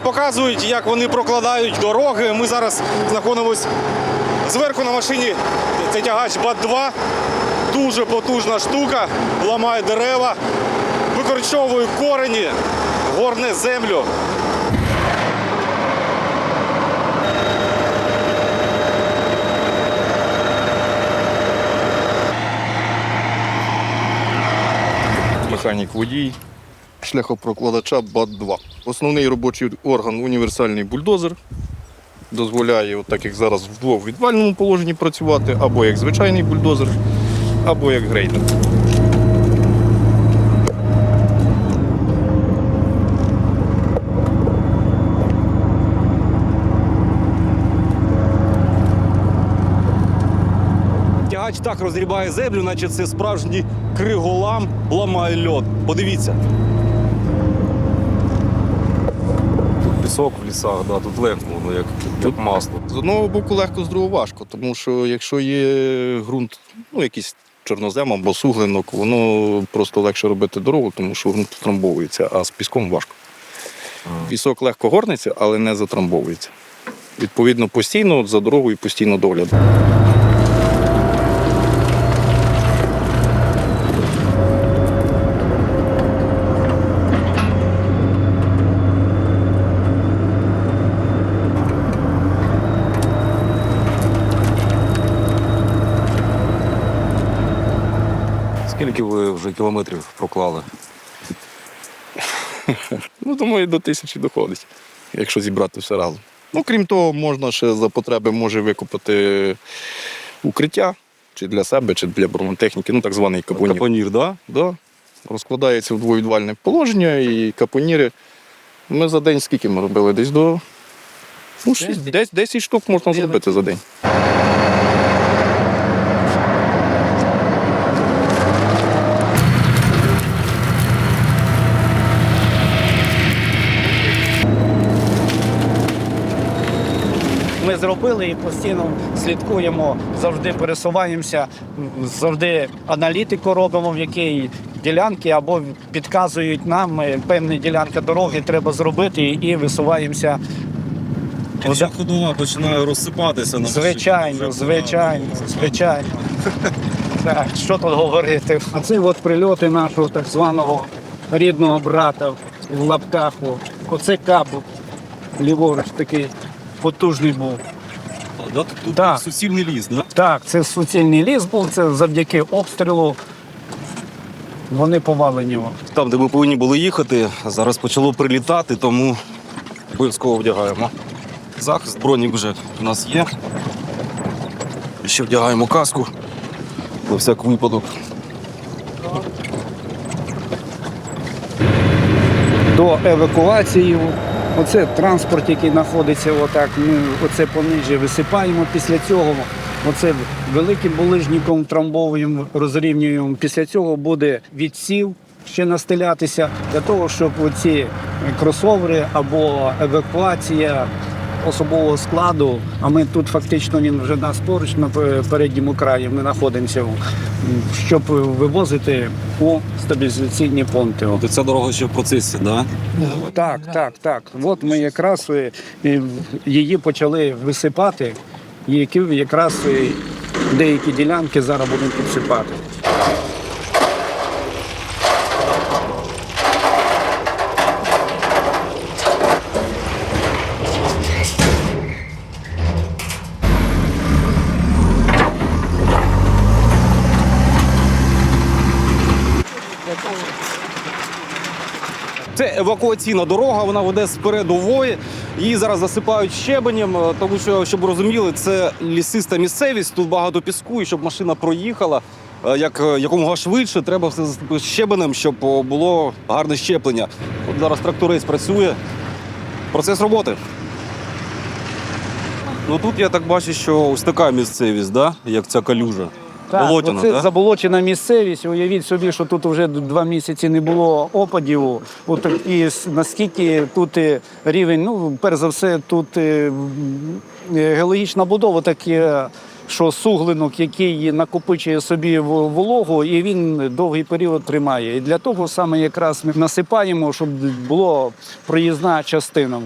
показують, як вони прокладають дороги. Ми зараз знаходимося зверху на машині. Це тягач БАТ-2. Дуже потужна штука, ламає дерева, викорчовує корені, горне землю. механік водій шляхопрокладача БАТ-2. Основний робочий орган універсальний бульдозер. Дозволяє, от так як зараз в двовідвальному положенні працювати, або як звичайний бульдозер, або як грейдер. Тягач так розрібає землю, наче це справжній криголам ламає льод. Подивіться. Тут пісок в лісах, да, тут легко, воно як, як масло. З одного боку легко, з другого важко, тому що якщо є ґрунт, ну якийсь чорнозем або суглинок, воно просто легше робити дорогу, тому що ґрунт трамбовується, а з піском важко. Пісок легко горниться, але не затрамбовується. Відповідно, постійно за дорогою постійно догляд. Скільки ви вже кілометрів проклали? Ну, думаю, до тисячі доходить, якщо зібрати все разом. Ну, крім того, можна ще за потреби може викопати укриття чи для себе, чи для бронетехніки, ну так званий капонір. Капонір, да? Да. Розкладається в двовідвальне положення і капоніри. Ми за день скільки ми робили? Десь до ну, 6, 10, 10 штук можна зробити за день. Ми зробили і постійно слідкуємо, завжди пересуваємося, завжди аналітику робимо, в якій ділянки або підказують нам певні ділянки дороги треба зробити і висуваємося. Якщо ходова починає розсипатися на Звичайно, звичайно, звичайно. Так, що тут говорити? А це от прильоти нашого так званого рідного брата в лапках. Оце кап ліворуч такий потужний був. Тут Да. суцільний ліс, да? Так, це суцільний ліс був, це завдяки обстрілу. Вони повалені. Там, де ми повинні були їхати, зараз почало прилітати, тому обов'язково вдягаємо. Захист, бронік вже у нас є. Ще вдягаємо каску на всяк випадок. До евакуації. Оце транспорт, який знаходиться отак. Ми оце пониже висипаємо. Після цього оце великим булижником трамбовуємо, розрівнюємо. Після цього буде відсів ще настелятися для того, щоб оці кросовери або евакуація особового складу. А ми тут фактично він вже нас поруч на передньому краї. Ми знаходимося, щоб вивозити у стабілізаційні пункти. От ця дорога ще в процесі, да? Так, так, так. От ми якраз е, її почали висипати, і які якраз е, деякі ділянки зараз будемо підсипати. Це евакуаційна дорога, вона веде з передової. Її зараз засипають щебенем, е, тому що, щоб розуміли, це лісиста місцевість, тут багато піску, і щоб машина проїхала е, як, е, якомога швидше, треба все засипати щебенем, щоб було гарне щеплення. От зараз тракторець працює. Процес роботи. Ну тут я так бачу, що ось така місцевість, да? як ця калюжа. Болотяна, оце так? заболочена місцевість. Уявіть собі, що тут вже два місяці не було опадів. От, і наскільки тут е, рівень, ну, перш за все, тут е, е, геологічна будова, так е, що суглинок, який накопичує собі вологу, і він довгий період тримає. І для того саме якраз ми насипаємо, щоб була проїзна частина.